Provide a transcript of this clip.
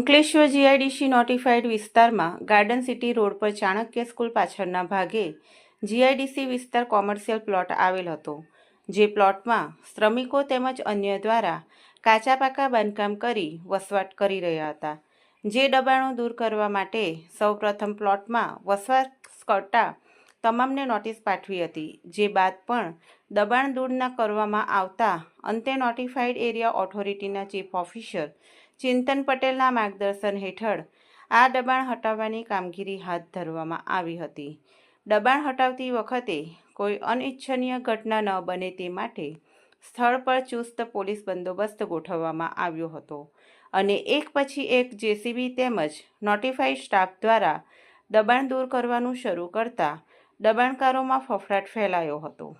Ankleshwar GIDC notified વિસ્તારમાં garden city road પર Chanakya school પાછળના ભાગે જીઆઈડીસી વિસ્તાર કોમર્શિયલ પ્લોટ આવેલ હતો, જે પ્લોટમાં શ્રમિકો તેમજ અન્ય દ્વારા કાચા પાકા બાંધકામ કરી વસવાટ કરી રહ્યા હતા, જે દબાણો દૂર કરવા માટે સૌપ્રથમ પ્લોટમાં વસવાટ કરતા તમામને નોટિસ પાઠવી હતી, જે બાદ પણ દબાણ દૂર ન કરવામાં આવતા અંતે નોટિફાઈડ એરિયા ઓથોરિટીના ચીફ ઓફિસર ચિંતન પટેલના માર્ગદર્શન હેઠળ આ દબાણ હટાવવાની કામગીરી હાથ ધરવામાં આવી હતી. દબાણ હટાવતી વખતે કોઈ અનિચ્છનીય ઘટના ન બને તે માટે સ્થળ પર ચુસ્ત પોલીસ બંદોબસ્ત ગોઠવવામાં આવ્યો હતો અને એક પછી એક જેસીબી તેમજ નોટિફાઈડ સ્ટાફ દ્વારા દબાણ દૂર કરવાનું શરૂ કરતા દબાણકારોમાં ફફડાટ ફેલાયો હતો.